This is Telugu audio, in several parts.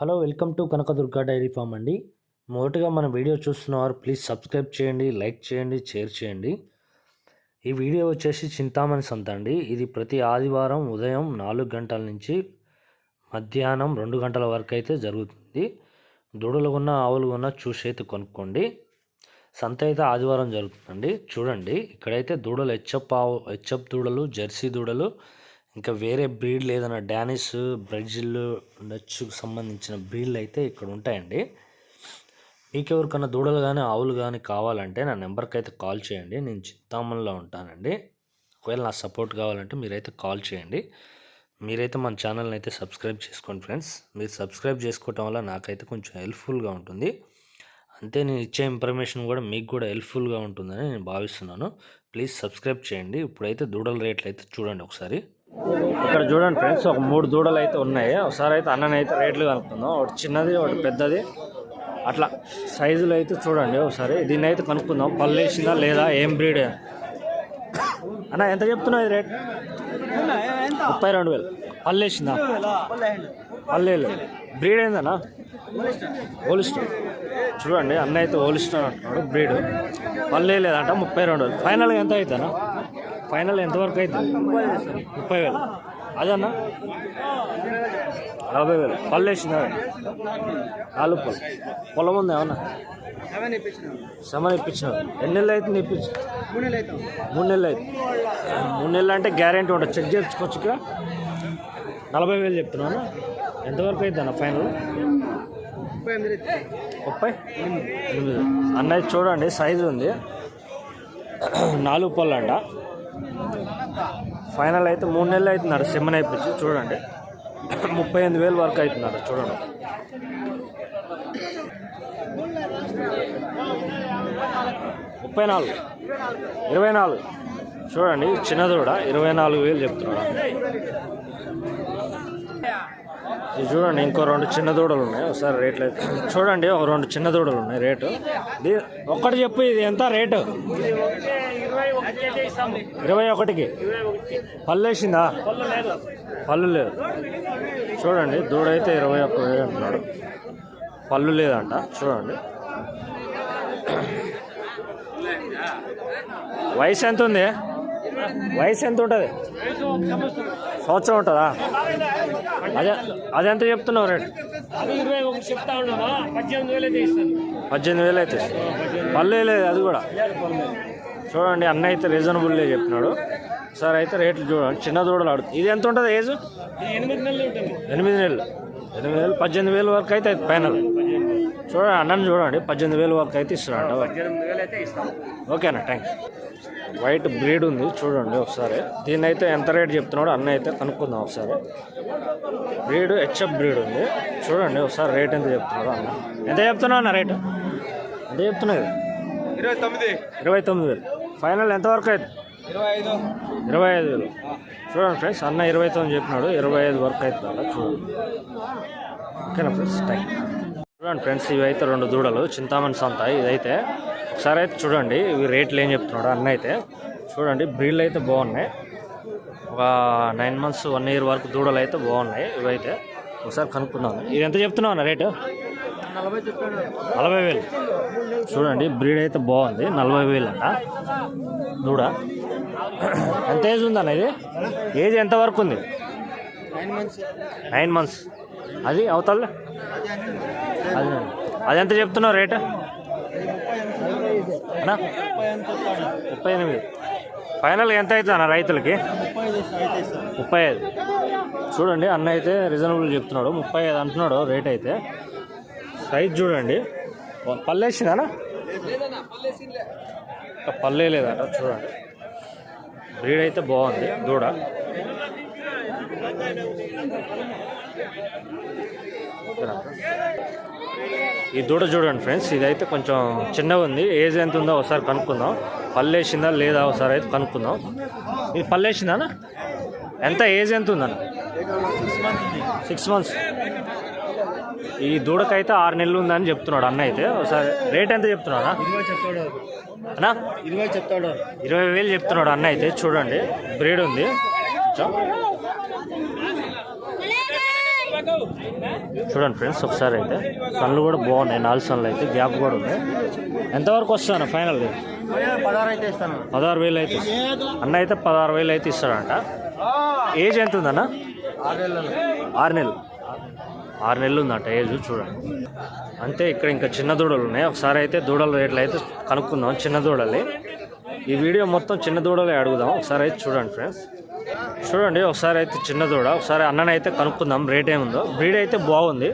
Hello welcome to Kanakadurga dairy farm అండి. మొదటగా మన వీడియో చూస్తున్నవారు ప్లీజ్ సబ్స్క్రైబ్ చేయండి లైక్ చేయండి షేర్ చేయండి. ఈ వీడియో వచ్చేసి చింతామణి సంత అండి. ఇది ప్రతి ఆదివారం ఉదయం నాలుగు గంటల నుంచి మధ్యాహ్నం రెండు గంటల వరకు అయితే జరుగుతుంది. దూడలు ఉన్న ఆవులు ఉన్న చూసి అయితే కొనుక్కోండి. సంత అయితే ఆదివారం జరుగుతుందండి. చూడండి ఇక్కడైతే దూడలు హెచ్చప్ ఆవు హెచ్చప్ దూడలు జెర్సీ దూడలు ఇంకా వేరే బ్రీడ్లు ఏదైనా డానిస్ బ్రెజిల్ డచ్కు సంబంధించిన బ్రీడ్లు అయితే ఇక్కడ ఉంటాయండి. మీకు ఎవరికైనా దూడలు కానీ ఆవులు కానీ కావాలంటే నా నెంబర్కి అయితే కాల్ చేయండి. నేను చింతామణిలో ఉంటానండి. ఒకవేళ నా సపోర్ట్ కావాలంటే మీరైతే కాల్ చేయండి. మీరైతే మన ఛానల్ని అయితే సబ్స్క్రైబ్ చేసుకోండి ఫ్రెండ్స్. మీరు సబ్స్క్రైబ్ చేసుకోవటం వల్ల నాకైతే కొంచెం హెల్ప్ఫుల్గా ఉంటుంది. అంతే నేను ఇచ్చే ఇన్ఫర్మేషన్ కూడా మీకు కూడా హెల్ప్ఫుల్గా ఉంటుందని నేను భావిస్తున్నాను. ప్లీజ్ సబ్స్క్రైబ్ చేయండి. ఇప్పుడైతే దూడల రేట్లు అయితే చూడండి ఒకసారి. ఇక్కడ చూడండి ఫ్రెండ్స్ ఒక మూడు దూడలు అయితే ఉన్నాయి. ఒకసారి అయితే అన్నని అయితే రేట్లు కనుక్కుందాం. ఒకటి చిన్నది ఒకటి పెద్దది. అట్లా సైజులు అయితే చూడండి ఒకసారి. దీన్ని అయితే కనుక్కుందాం. పల్లేసిందా లేదా ఏం బ్రీడ్? అన్న ఎంత చెప్తున్నావు ఇది రేట్? ముప్పై రెండు వేలు. పల్లేసిందా పల్లేలు బ్రీడ్ ఏందన్నా? ఓలిస్టర్ చూడండి అన్న అయితే ఓలిస్టర్ అంటున్నాడు బ్రీడ్. పల్లె లేదంట ముప్పై రెండు వేలు. ఫైనల్గా ఎంత అవుతుందన్నా? ఫైనల్ ఎంతవరకు అవుతుంది ముప్పై వేలు. అదన్నా? నలభై వేలు. పళ్ళు వేసిన నాలుగు పళ్ళు. పొలం ఉంది ఏమన్నా? సమన్ ఇప్పించిన ఎన్ని నెలలు అవుతుంది ఇప్పించు? మూడు నెలలు అవుతుంది మూడు నెలలు అంటే గ్యారెంటీ ఉంటుంది. చెక్ చేసుకోవచ్చు ఇక నలభై వేలు చెప్తున్నాను ఎంతవరకు అవుతుంది అన్న ఫైనల్? ముప్పై? ఎనిమిది. అన్నది చూడండి సైజు ఉంది. నాలుగు పళ్ళు అంట. ఫైనల్ అయితే మూడు నెలలు అవుతున్నాడు సిమ్మన్ అయిపోయి చూడండి. ముప్పై ఎనిమిది వేలు వరకు అవుతున్నాడు చూడండి. ముప్పై నాలుగు. ఇరవై నాలుగు. చూడండి చిన్నది కూడా ఇరవై నాలుగు వేలు చెప్తున్నాడు. ఇది చూడండి ఇంకో రెండు చిన్న దూడలు ఉన్నాయి. ఒకసారి రేట్లు అయితే చూడండి ఒక రెండు చిన్న దూడలు ఉన్నాయి రేటు. దీ- ఒక్కటి చెప్పు ఇది ఎంత రేటు? ఇరవై ఒకటికి. పళ్ళు వేసిందా పళ్ళు లేదు చూడండి దూడ అయితే ఇరవై ఒక్క వేలు అంటున్నాడు. పళ్ళు లేదంట చూడండి. వయసు ఎంత ఉంది వయసు ఎంత ఉంటుంది సంవత్సరం ఉంటుందా? అదే అదెంత చెప్తున్నావు రేట్? పద్దెనిమిది వేలు అయితే ఇస్తాను. పద్దెనిమిది వేలు అయితే పల్లె లేదు అది కూడా. చూడండి అన్న అయితే రీజనబుల్లే చెప్పినాడు. సార్ అయితే రేట్లు చూడండి చిన్న దూడలు ఆడు ఇది ఎంత ఉంటుంది ఏజ్ ఎనిమిది నెలలు ఎనిమిది నెలలు. ఎనిమిది వేలు పద్దెనిమిది వేలు వరకు అయితే ఫైనల్ చూడండి అన్నని చూడండి పద్దెనిమిది వేలు వరకు అయితే ఇస్తున్నాడు. ఓకేనా థ్యాంక్ వైట్ బ్రీడ్ ఉంది చూడండి ఒకసారి. దీన్ని అయితే ఎంత రేట్ చెప్తున్నాడో అన్న అయితే కనుక్కుందాం ఒకసారి. బ్రీడ్ హెచ్ఎఫ్ బ్రీడ్ ఉంది. చూడండి ఒకసారి రేట్ ఎంత చెప్తున్నాడో అన్న. ఎంత చెప్తున్నావు అన్న రేటు ఎంత చెప్తున్నావు? ఇరవై తొమ్మిది. ఇరవై తొమ్మిది వేలు. ఫైనల్ ఎంతవరకు అయితే ఇరవై ఐదు. ఇరవై ఐదు వేలు. చూడండి ఫ్రెండ్స్ అన్న ఇరవై తొమ్మిది చెప్పినాడు. ఇరవై ఐదు వరకు అవుతుందా చూడండి. ఓకేనా ఫ్రెండ్స్? థ్యాంక్ చూడండి ఫ్రెండ్స్ ఇవి అయితే రెండు దూడలు చింతామణి సంత ఇదైతే. ఒకసారి అయితే చూడండి ఇవి రేట్లు ఏం చెప్తున్నాడు అన్న అయితే. చూడండి బ్రీడ్లు అయితే బాగున్నాయి. ఒక నైన్ మంత్స్ వన్ ఇయర్ వరకు దూడలు అయితే బాగున్నాయి ఇవైతే. ఒకసారి కనుక్కుందాం. ఇది ఎంత చెప్తున్నావు అన్న రేటు? నలభై వేలు. చూడండి బ్రీడ్ అయితే బాగుంది. నలభై వేలు అంట దూడ. ఎంత ఏజ్ ఉందన్న ఇది? ఏజ్ ఎంత వరకు ఉంది? నైన్ మంత్స్ అది అవతల? అది అది ఎంత చెప్తున్నావు రేట్? ముప్పై ఎనిమిది. ఫైనల్ ఎంత అవుతుంది అన్న రైతులకి? ముప్పై ఐదు. చూడండి అన్న అయితే రీజనబుల్ చెప్తున్నాడు. ముప్పై ఐదు అంటున్నాడు రేట్ అయితే. సైజ్ చూడండి. పల్లేసిందా పల్లే లేదట చూడండి. బ్రీడ్ అయితే బాగుంది దూడ. ఈ దూడ చూడండి ఫ్రెండ్స్ ఇదైతే కొంచెం చిన్నగా ఉంది. ఏజ్ ఎంత ఉందో ఒకసారి కనుక్కుందాం. పల్లేసిందా లేదా ఒకసారి అయితే కనుక్కుందాం. ఇది పల్లేసిందా ఎంత ఏజ్ ఎంత ఉందన్న? సిక్స్ మంత్స్ ఈ దూడకైతే ఆరు నెలలు ఉందని చెప్తున్నాడు అన్న అయితే. ఒకసారి రేట్ ఎంత చెప్తున్నాడా ఇరవై చెప్తాడు. అన్నా? ఇరవై చెప్తాడు. ఇరవై వేలు చెప్తున్నాడు అన్న అయితే. చూడండి బ్రీడ్ ఉంది. చూడండి ఫ్రెండ్స్ ఒకసారి అయితే. సన్లు కూడా బాగున్నాయి. నాలుగు సన్లు అయితే. గ్యాప్ కూడా ఉంది. ఎంతవరకు వస్తాను ఫైనల్? పదహారు అయితే ఇస్తాను. పదహారు వేలు అయితే అన్న అయితే పదహారు వేలు అయితే ఇస్తాడంట. ఏజ్ ఎంత ఉందన్న? ఆరు నెలలు. ఆరు నెలలు ఉందంట ఏజ్ చూడండి. అంతే ఇక్కడ ఇంకా చిన్న దూడలు ఉన్నాయి. ఒకసారి అయితే దూడల రేట్లు అయితే కనుక్కుందాం చిన్న దూడలే. ఈ వీడియో మొత్తం చిన్న దూడలే అడుగుదాం. ఒకసారి అయితే చూడండి ఫ్రెండ్స్ చూడండి ఒకసారి అయితే చిన్న దూడ ఒకసారి అన్నని అయితే కనుక్కుందాం రేట్ ఏముందో. బ్రీడ్ అయితే బాగుంది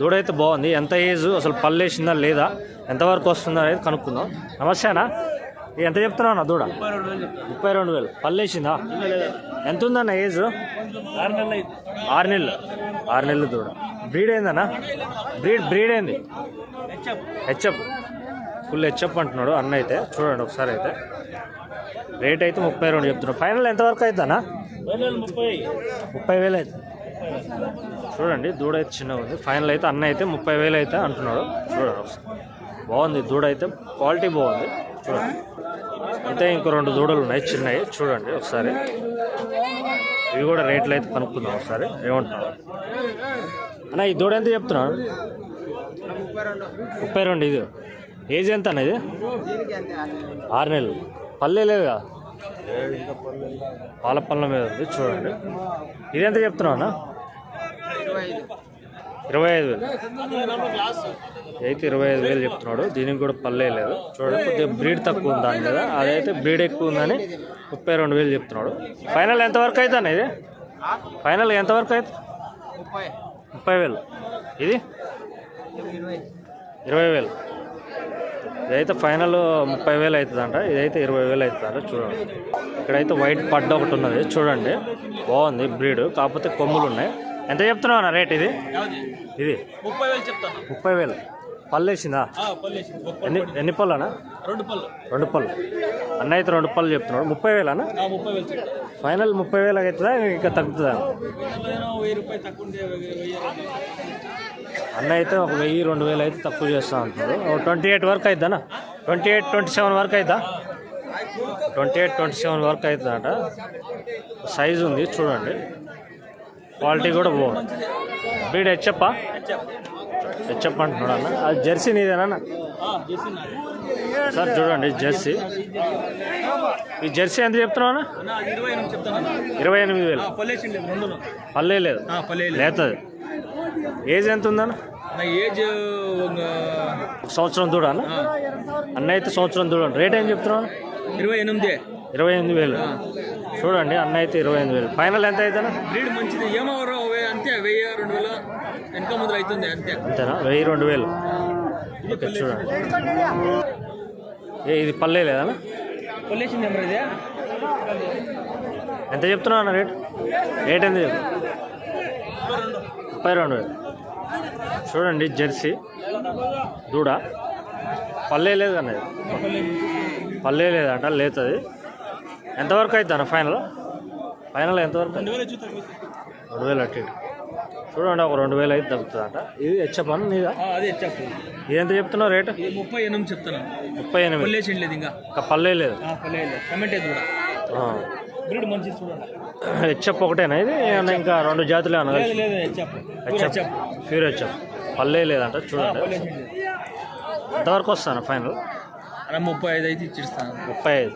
దూడ అయితే బాగుంది. ఎంత ఏజ్ అసలు పల్లేసిందా లేదా ఎంతవరకు వస్తుందో అనేది కనుక్కుందాం. నమస్తే అన్న. ఎంత చెప్తున్నావు అన్న దూడ? ముప్పై రెండు వేలు. పల్లేసిందా ఎంత ఉందన్న ఏజ్? ఆరు నెలలు ఆరు నెలలు ఆరు నెలలు దూడ. బ్రీడ్ ఏందన్నా? బ్రీడ్ బ్రీడ్ ఏంది? హెచ్ఎప్ ఫుల్ హెచ్ఎప్ అంటున్నాడు అన్న అయితే. చూడండి ఒకసారి అయితే. రేట్ అయితే ముప్పై రెండు చెప్తున్నాడు. ఫైనల్ ఎంతవరకు అవుతుందన్నా? అన్న ముప్పై వేలు అయితే. చూడండి దూడ అయితే చిన్నగా ఉంది. ఫైనల్ అయితే అన్న అయితే ముప్పై వేలు అయితే అంటున్నాడు. చూడండి ఒకసారి. బాగుంది దూడ అయితే. క్వాలిటీ బాగుంది. చూడండి అయితే ఇంకో రెండు దూడలు ఉన్నాయి చిన్నవి చూడండి ఒకసారి. ఇవి కూడా రేట్లు అయితే కనుక్కుందాం ఒకసారి. ఏమంటున్నావు? అన్న ఈ దూడ ఎంత చెప్తున్నాడు ముప్పై రెండు. ఇది ఏజ్ ఎంత అన్న ఇది? ఆరు నెలలు. పల్లె లేదుగా కదా? పాల పళ్ళ మీద ఉంది చూడండి. ఇది ఎంత చెప్తున్నావు అన్న? ఇరవై ఐదు వేలు. అయితే ఇరవై ఐదు వేలు చెప్తున్నాడు. దీనికి కూడా పల్లె లేదు. చూడండి కొద్దిగా బ్రీడ్ తక్కువ ఉంది దాని కదా అదైతే బ్రీడ్ ఎక్కువ ఉందని ముప్పై రెండు వేలు చెప్తున్నాడు. ఫైనల్ ఎంతవరకు అవుతుంది అన్న ఇది? ఫైనల్ ఎంతవరకు అవుతుంది ముప్పై ముప్పై వేలు. ఇది? ఇరవై వేలు. ఇదైతే ఫైనల్ ముప్పై వేలు అవుతుందంట. ఇదైతే ఇరవై వేలు అవుతుందంట. చూడండి. ఇక్కడైతే వైట్ పడ్డ ఒకటి ఉన్నది. చూడండి. బాగుంది బ్రీడ్ కాకపోతే కొమ్ములు ఉన్నాయి. ఎంత చెప్తున్నావు అన్న రేట్ ఇది? ఇది? ముప్పై వేలు చెప్తాను. ముప్పై వేలు. పళ్ళు వేసిందా? ఎన్ని ఎన్ని పళ్ళు. అన్న రెండు పళ్ళు. రెండు పళ్ళు. అన్న అయితే రెండు పళ్ళు చెప్తున్నాడు. ముప్పై వేలు అన్న ముప్పై వేలు ఫైనల్ ముప్పై వేలు అవుతుందా? ఇంకా తగ్గుతుందా? అన్న అయితే ఒక వెయ్యి రెండు వేలు అయితే తక్కువ చేస్తా అంటున్నారు ట్వంటీ ఎయిట్ వరకు అవుతుందా ట్వంటీ ఎయిట్ ట్వంటీ సెవెన్ వరకు అవుతా ట్వంటీ ఎయిట్ ట్వంటీ సెవెన్ వరకు అవుతుందట సైజు ఉంది చూడండి. క్వాలిటీ కూడా బాగుంది బ్రీడ్ హెచ్చప్ప హెచ్చప్ప అంటున్నాడు అన్న? అది జెర్సీ నీదేనా సార్ చూడండి జెర్సీ. ఈ జెర్సీ ఎంత చెప్తున్నావు అన్న? ఇరవై ఎనిమిది వేలు. పల్లే లేదు. లేతుంది. ఏజ్ ఎంత ఉందన్న? ఏజ్ ఒక సంవత్సరం దూడ అన్న? అయితే సంవత్సరం దూడ. రేట్ ఏం చెప్తున్నావు ఇరవై ఎనిమిది. ఇరవై ఎనిమిది వేలు. చూడండి అన్న అయితే ఇరవై ఎనిమిది వేలు. ఫైనల్ ఎంత అవుతానా బ్రీడ్ మంచిది. ఏమవరో అంతే వెయ్యి రెండు వేల వెనక ముందు అవుతుంది అంతే. అంతేనా? వెయ్యి రెండు వేలు. ఓకే చూడండి. ఏ ఇది పల్లె ఇదే. ఎంత చెప్తున్నావు అన్న రేట్? రేట్ ఎంత చెప్పు. ముప్పై రెండు వేలు. చూడండి జెర్సీ. దూడ. పల్లె లేదు అన్నది. పల్లె లేదంట లేతుంది. ఎంతవరకు అవుతుంది అన్న ఫైనల్? ఫైనల్ ఎంతవరకు రెండు వేలు అట్టి. చూడండి ఒక రెండు వేలు అయితే తగ్గుతుందంట. ఇది హెచ్చపన్ నీదా? అదే చెప్పు ఇది ఎంత చెప్తున్నావు రేటు? ముప్పై ఎనిమిది చెప్తాను ముప్పై ఎనిమిది. ఇంకా. పల్లె లేదు. పల్లె కమెంట్ అయితే కూడా బ్రీడ్ మంచిది చూడండి హెచ్చప్ ఒకటేనా ఇది? ఏమన్నా ఇంకా రెండు జాతులు చెప్పు హెచ్చప్ ప్యూర్ హెచ్చప్ పల్లె లేదంట చూడండి. ఎంతవరకు వస్తాను ఫైనల్? అలా ముప్పై ఐదు అయితే ఇచ్చిస్తాను ముప్పై ఐదు.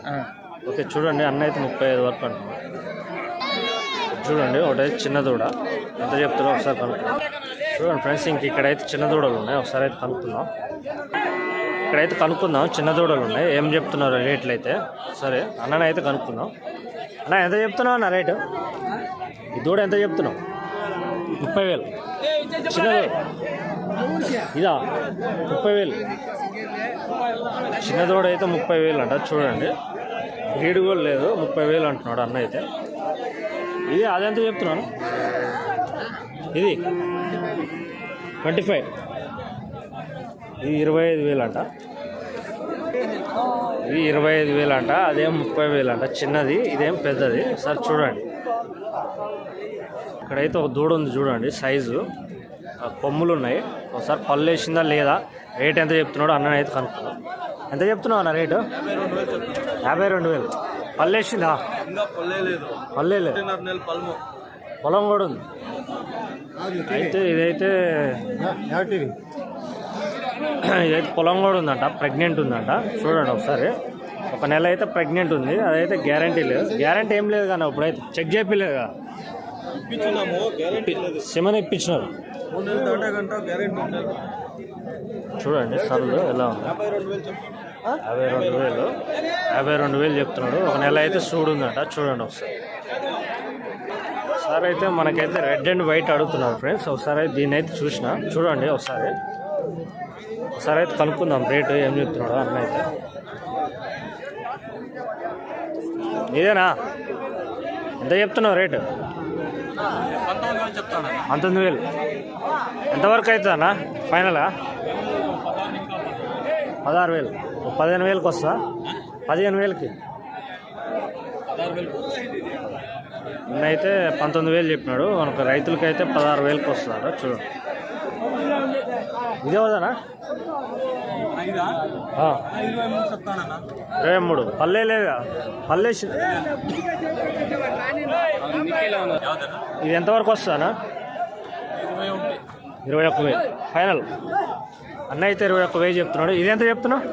ఓకే చూడండి అన్న అయితే ముప్పై ఐదు వరకు అంటున్నాడు చూడండి ఒకటైతే చిన్న దూడ. ఎంత చెప్తున్నా ఒకసారి కనుక్కుందాం. చూడండి ఫ్రెండ్స్ ఇంక ఇక్కడైతే చిన్న దూడలు ఉన్నాయి. ఒకసారి అయితే కనుక్కుందాం. ఇక్కడైతే కనుక్కుందాం చిన్న దూడలు ఉన్నాయి. ఏం చెప్తున్నారు రేట్లు అయితే? సరే అన్నని అయితే కనుక్కుందాం. అన్న ఎంత చెప్తున్నావు అన్న రేటు? ఈ దూడ ఎంత చెప్తున్నావు? ముప్పై వేలు చిన్న ఇదా? ముప్పై వేలు చిన్న దూడ అయితే ముప్పై వేలు అంట చూడండి. బ్రీడ్ కూడా లేదు ముప్పై వేలు అంటున్నాడు అన్న అయితే. ఇది అదెంత చెప్తున్నాను? ఇది ట్వంటీ ఫైవ్. ఇది ఇరవై ఐదు వేలు అంట ఇది ఇరవై ఐదు వేలు అంట అదేం ముప్పై వేలు అంట చిన్నది ఇదేం పెద్దది. సార్ చూడండి. ఇక్కడైతే ఒక దూడ ఉంది చూడండి సైజు. కొమ్ములు ఉన్నాయి. ఒకసారి పళ్ళు వేసిందా లేదా? రేట్ ఎంత చెప్తున్నాడో అన్న అయితే ఎంత చెప్తున్నావు అన్న రేటు? యాభై రెండు వేలు. పళ్ళు వేసిందా ఇంకా నెల పల్ము. పొలం కూడా ఉంది. అయితే ఇదైతే ఇదైతే పొలం కూడా ఉందంట ప్రెగ్నెంట్ ఉందంట. చూడండి ఒకసారి. ఒక నెల అయితే ప్రెగ్నెంట్ ఉంది అదైతే గ్యారంటీ లేదు. గ్యారంటీ ఏం లేదు కానీ ఇప్పుడైతే చెక్ చేయలేదు కదా. ఇప్పించున్నాము గ్యారెంటీ లేదు. సిమన్ ఇప్పించినారు. చూడండి సర్లు ఎలా ఉంది. యాభై రెండు వేలు. యాభై రెండు వేలు చెప్తున్నాడు. ఒక నెల అయితే చూడుందంట. చూడండి ఒకసారి. సార్ అయితే మనకైతే రెడ్ అండ్ వైట్ అడుగుతున్నారు ఫ్రెండ్స్. ఒకసారి అయితే దీన్ని అయితే చూసిన. చూడండి ఒకసారి. ఒకసారి అయితే కనుక్కుందాం రేటు ఏం చెప్తున్నాడు అన్న అయితే. ఇదేనా? ఎంత చెప్తున్నావు రేటు? పంతొమ్మిది వేలు. ఎంతవరకు అవుతుందన్నా? ఫైనలా? పదహారు వేలు. పదిహేను వేలకు వస్తా. పదిహేను వేలకి. నిన్నైతే పంతొమ్మిది వేలు చెప్పినాడు. మనకు రైతులకి అయితే పదహారు వేలకు వస్తుందట చూడండి ఇదే వదనా ఇరవై మూడు పల్లె లేదా? పల్లె ఇది ఎంతవరకు ఇరవై ఒకటి. ఇరవై ఒక్క వేలు. ఫైనల్. అన్న అయితే ఇరవై ఒక్క వేలు చెప్తున్నాడు. ఇది ఎంత చెప్తున్నావు?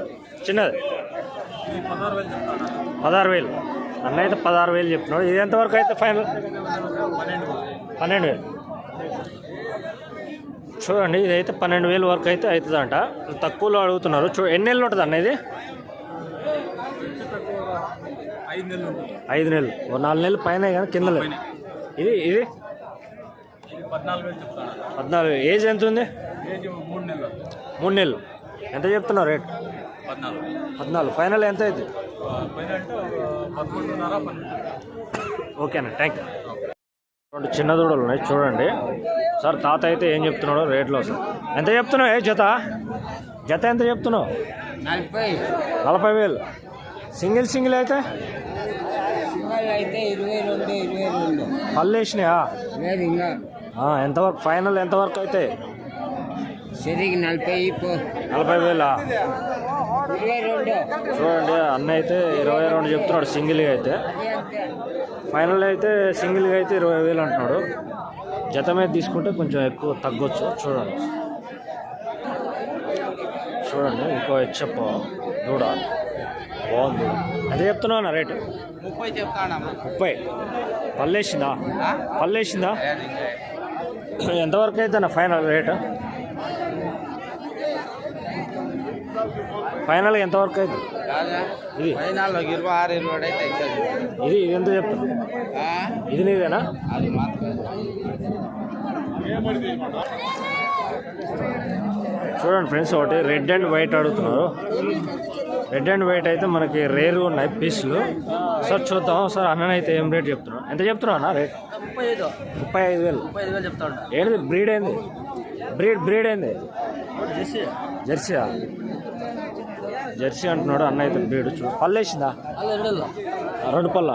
చిన్నది. పదహారు వేలు. చెప్తాను పదహారు వేలు అన్న అయితే పదహారు వేలు చెప్తున్నాడు ఇది ఎంతవరకు అయితే ఫైనల్? పన్నెండు వేలు. చూడండి ఇదైతే పన్నెండు వేలు వరకు అయితే అవుతుందంట. తక్కువలో అడుగుతున్నారు. చూ ఎన్ని నెలలు ఉంటుంది అన్న ఇది? ఐదు నెలలు ఓ నాలుగు నెలలు పైన కానీ కింద లేదు ఇది ఇది? పద్నాలుగు. ఏజ్ ఎంత ఉంది? ఏజ్ మూడు నెలలు. మూడు నెలలు. ఎంత చెప్తున్నావు రేట్? పద్నాలుగు. ఫైనల్ ఎంత అయింది? ఓకేనా థ్యాంక్ యూ రెండు చిన్న దూడలు ఉన్నాయి చూడండి. సార్ తాత అయితే ఏం చెప్తున్నాడో రేట్లో సార్. ఎంత చెప్తున్నావు? ఏ జత? జత ఎంత చెప్తున్నావు? నలభై. వేలు. సింగిల్ సింగిల్ అయితే? పళ్ళు వేసినాయా? ఎంతవరకు ఫైనల్ ఎంతవరకు అయితే? నలభై నలభై వేలా? చూడండి అన్న అయితే ఇరవై రెండు చెప్తున్నాడు సింగిల్గా అయితే. ఫైనల్ అయితే సింగిల్గా అయితే ఇరవై వేలు అంటున్నాడు. జత మీద తీసుకుంటే కొంచెం ఎక్కువ తగ్గొచ్చు చూడండి. చూడండి ఇంకో హెచ్చప్ప దూడ. బాగుంది. చెప్తున్నావు అన్న రేటు? ముప్పై చెప్తానమ్మా. ముప్పై. పల్లేసిందా? పల్లేసిందా? ఎంతవరకు అయితే అన్న ఫైనల్ రేటు? ఫైనల్ ఎంతవరకు అయితే? ఇది. పైనాలుగు ఇరవై ఆరు ఇరవై అయితే ఇది ఇది ఎంత చెప్తాను ఆ? ఇది నీదేనా? అది చూడండి ఫ్రెండ్స్ ఒకటి రెడ్ అండ్ వైట్ అడుగుతున్నారు. రెడ్ అండ్ వైట్ అయితే మనకి రేరు ఉన్నాయి పీసులు. సార్ చూద్దాం. సార్ అన్న అయితే ఏం రేట్ చెప్తున్నావు ఎంత చెప్తున్నావు అన్న రేట్? ముప్పై ఐదు. ముప్పై ఐదు వేలు. ముప్పై ఐదు వేలు చెప్తా ఏంది బ్రీడ్ ఏంది? బ్రీడ్ బ్రీడ్ ఏంది? జెర్సీయా? జెర్సీ అంటున్నాడు అన్న అయితే బ్రీడ్ చూ పళ్ళు వేసిందా రెండు పళ్ళ?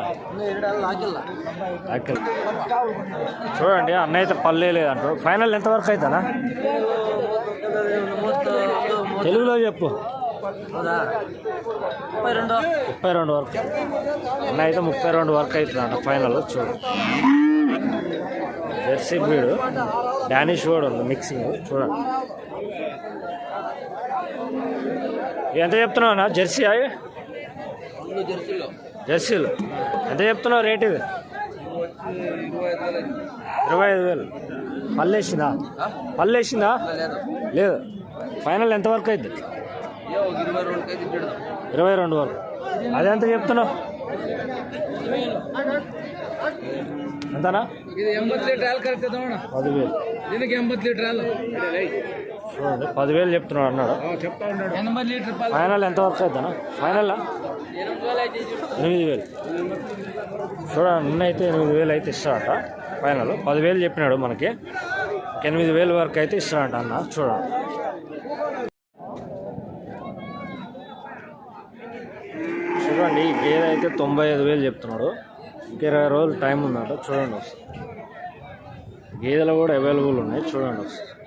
చూడండి అన్న అయితే పల్లె లేదంటాడు ఫైనల్ ఎంతవరకు అవుతానా తెలుగులో చెప్పు. ముప్పై రెండు ముప్పై రెండు వరకు. అన్న అయితే ముప్పై రెండు వరకు అవుతుందంట ఫైనల్ చూడు. జెర్సీ బ్రీడ్ డానిష్ కూడా ఉంది మిక్సింగ్. చూడండి. ఎంత చెప్తున్నావు అన్న? జెర్సీ అవి జెర్సీలు. ఎంత చెప్తున్నావు రేట్ ఇది? ఇరవై ఐదు వేలు. పల్లేసిందా పల్లేసిందా లేదు ఫైనల్ ఎంతవరకు అయింది? ఇరవై రెండు వరకు. అదెంత ఎంత చెప్తున్నావు? ఎంతనా? పదివేలు. చూడండి పదివేలు చెప్తున్నాడు అన్నాడు. ఫైనల్ ఎంత వరకు అవుతానా ఫైనల్? ఎనిమిది వేలు. చూడండి నిన్న అయితే ఎనిమిది వేలు అయితే ఇస్తాడట. ఫైనల్. పదివేలు చెప్పినాడు మనకి. ఎనిమిది వేలు వరకు అయితే ఇస్తాడట అన్న. చూడండి. చూడండి గేదె అయితే తొంభై ఐదు వేలు చెప్తున్నాడు. ఇరవై రోజులు టైం ఉందట. చూడండి వస్తుంది గేదెలు కూడా అవైలబుల్ ఉన్నాయి. చూడండి వస్తుంది